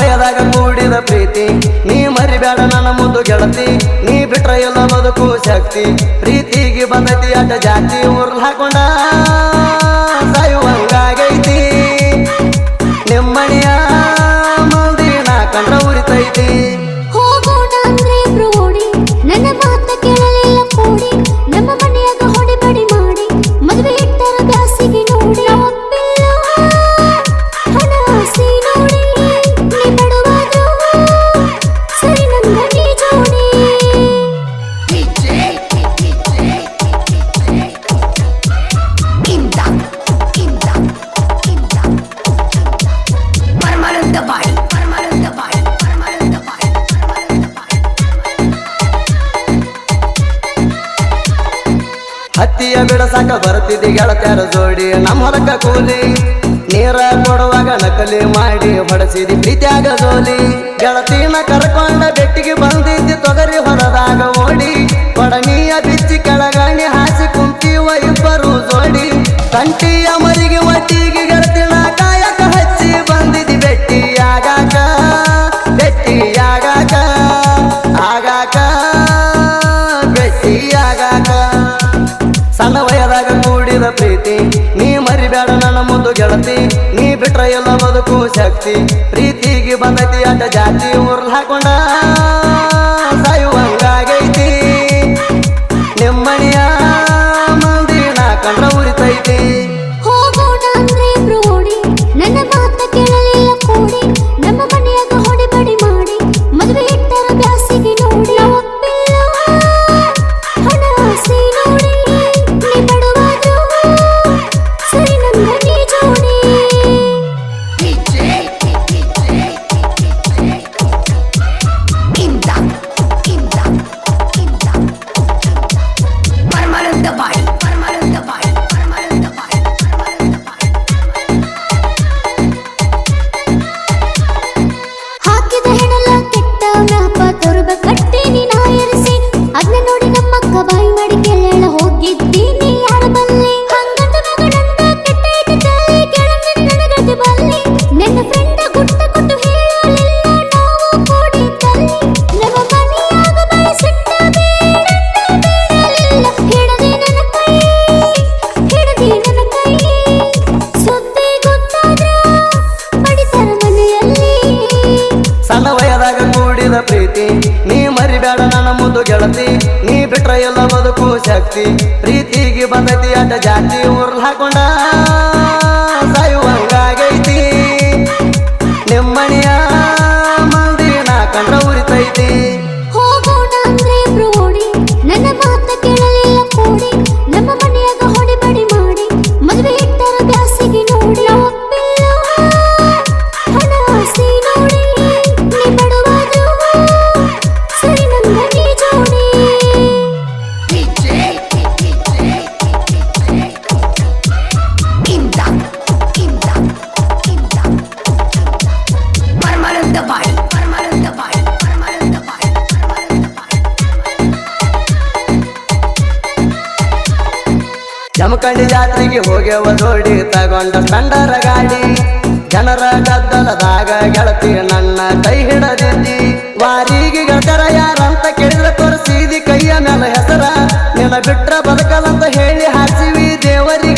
ಸಮಯದಾಗ ಕೂಡಿದ ಪ್ರೀತಿ. ನೀ ಮರಿಬೇಡ ನನ್ನ ಮುಂದೆ ಗೆಳತಿ. ನೀ ಬಿಟ್ರ ಎಲ್ಲ ಬದುಕು ಶಕ್ತಿ. ಪ್ರೀತಿಗೆ ಬಂದತಿ ಅಟ ಜಾತಿ ಉರ್ಲಾಕೊಂಡ ಸಾಕ ಬರ್ತಿದ್ದಿ ಗೆಳತ್ಯಾರ ಜೋಡಿ. ನಮ್ಮ ಹೊಲಕ್ಕ ಕೂಲಿ, ನೀರ ಕೊಡುವಾಗ ನಕಲಿ ಮಾಡಿ ಹೊಡೆಸಿದಿ ಪ್ರೀತಿಯಾಗ ಜೋಲಿ. ಗೆಳತಿನ ಕರ್ಕೊಂಡ ಬೆಟ್ಟಿಗೆ ಬಂದಿದ್ದಿ ತೊಗರಿ ಹೊರದಾಗ ಓಡಿ. ಕೊಡನಿಯ ಬಿಚ್ಚಿ ಕೆಳಗಾಣಿ ಹಾಸಿ ಕುಂತಿವ ಇಬ್ಬರು ಜೋಡಿ. ತಂಟಿಯ ಪ್ರೀತಿ ನೀ ಮರಿಬೇಡ ನನ್ನ ಮುದ್ದು ಗೆಳತಿ. ನೀ ಬಿಟ್ರ ಎಲ್ಲ ಬದುಕು ಶಕ್ತಿ. ಪ್ರೀತಿಗೆ ಬಂದೈತಿ ಅಂತ ಜಾತಿ ಊರ್ಲ್ ಹಾಕೊಂಡ. ಶಕ್ತಿ ಪ್ರೀತಿಗೆ ಬಂದೈತಿ ಅಂತ ಜಾತಿ ಉರ್ಲ್ ಹಾಕೊಂಡ. ಜಮಖಂಡಿ ಜಾತ್ರೆಗೆ ಹೋಗ್ಯವ ಜೋಡಿ ತಗೊಂಡ ಕಂಡರ ಗಾಡಿ. ಜನರ ಗದ್ದಲದಾಗ ಗೆಳತಿ ನನ್ನ ಕೈ ಹಿಡದಿದ್ದಿ. ವಾರಿಗೆ ಅಂತ ಯಾರಂತ ಕೇಳಿದ್ರೆ ತೋರಿಸಿದಿ ಕೈಯ ಮೇಲೆ ಹೆಸರ. ನಿನ್ನ ಬಿಟ್ರ ಬದುಕಲಂತ ಹೇಳಿ ಹಾಸಿವಿ ದೇವರಿ.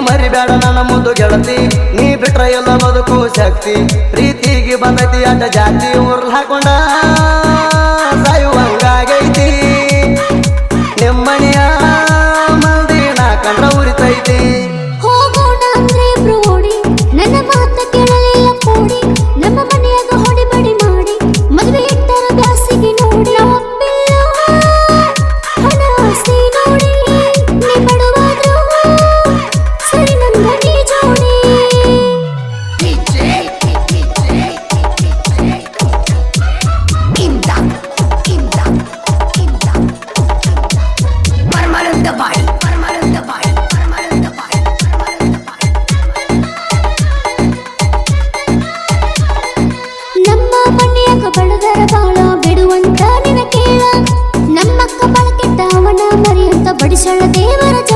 ಮರಿಬೇಡ ನನ್ನ ಮುದ್ದು ಗೆಳತಿ. ನೀ ಬಿಟ್ರ ಎಲ್ಲ ಬದುಕು ಶಕ್ತಿ. ಪ್ರೀತಿಗೆ ಬಂದೈತಿ ಅಡ್ಡ ಜಾತಿ.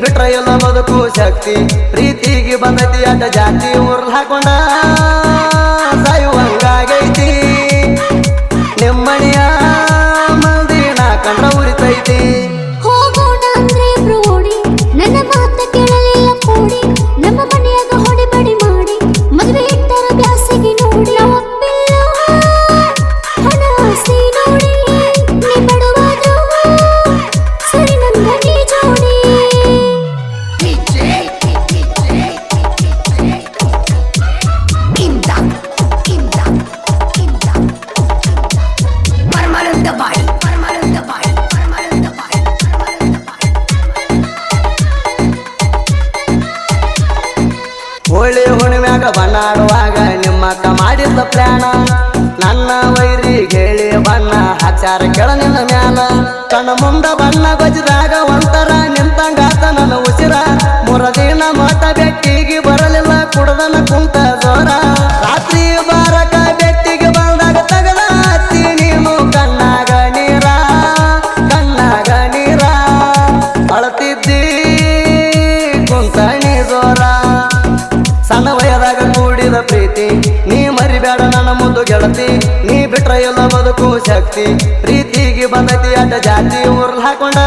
ಬಿಟ್ರೆ ಎಲ್ಲ ಬದುಕು ಶಕ್ತಿ. ಪ್ರೀತಿಗೆ ಬಂದತಿ ಅಂತ ಜಾತಿ ಊರ್ಲ್ ಹಾಕೊಂಡ ನಿಮ್ಮಕ್ಕ ಮಾಡಿದ್ದ ಪ್ರಾಣ. ನನ್ನ ವೈರಿ ಹೇಳಿ ಬಣ್ಣ ಆಚಾರ ಕೆಳ ನಿನ್ನ ಮ್ಯಾನ. ಕಣ್ಣ ಮುಂದ ಬಣ್ಣ ಗೊಜ್ಜಿದಾಗ ಒಂಥರ ನಿಂತಂಗಾತ ನನ್ನ ಉಸಿರ. ಮುರದಿನ ಮಾತ ಬೆಕ್ಕಿಗೆ ಬರಲಿಲ್ಲ, ಕುಡದನ ಕುಂತ ಬಂದು ಗೆಳತಿ ನೀ ಬಿಟ್ರ ಎಲ್ಲ ಬದುಕು ಶಕ್ತಿ. ಪ್ರೀತಿಗೆ ಬಂದೈತಿ ಅಂತ ಜಾತಿ ಊರ್ಲ್ ಹಾಕೊಂಡ.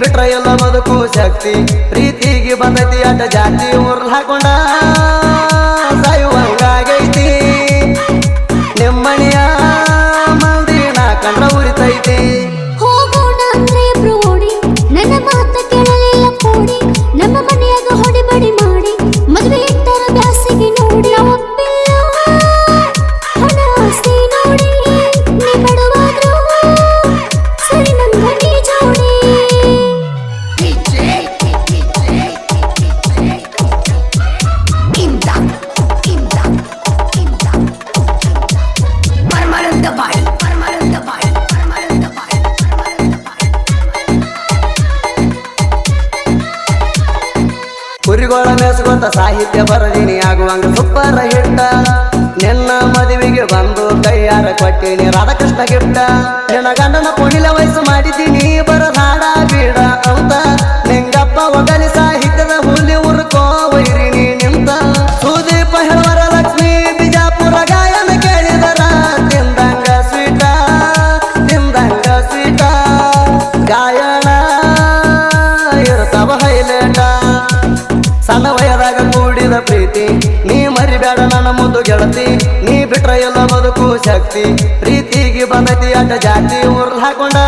ಬಿಟ್ರ ಎಲ್ಲ ಬದುಕು ಶಕ್ತಿ. ಪ್ರೀತಿಗೆ ಬಂದೈತಿ ಅಟ ಜಾತಿ ಊರ್ಲ್ ಹಾಕೊಂಡ ಶ್ರೀಮಂತ ಸಾಹಿತ್ಯ ಬರದಿನಿ ಆಗುವಂಗ ಸುಪ್ಪರ ಹಿಟ್ಟ. ನಿನ್ನ ಮದುವೆಗೆ ಬಂದು ಕೈಯಾರ ಕೊಟ್ಟಿನಿ ರಾಧಾಕೃಷ್ಣ ಗಿಟ್ಟ. ಗೆಳತಿ ನೀ ಬಿಟ್ರ ಎಲ್ಲ ಬದುಕು ಶಕ್ತಿ. ಪ್ರೀತಿಗೆ ಬಂದತಿ ಅಟ ಜಾತಿ ಊರ್ಲ್ ಹಾಕೊಂಡ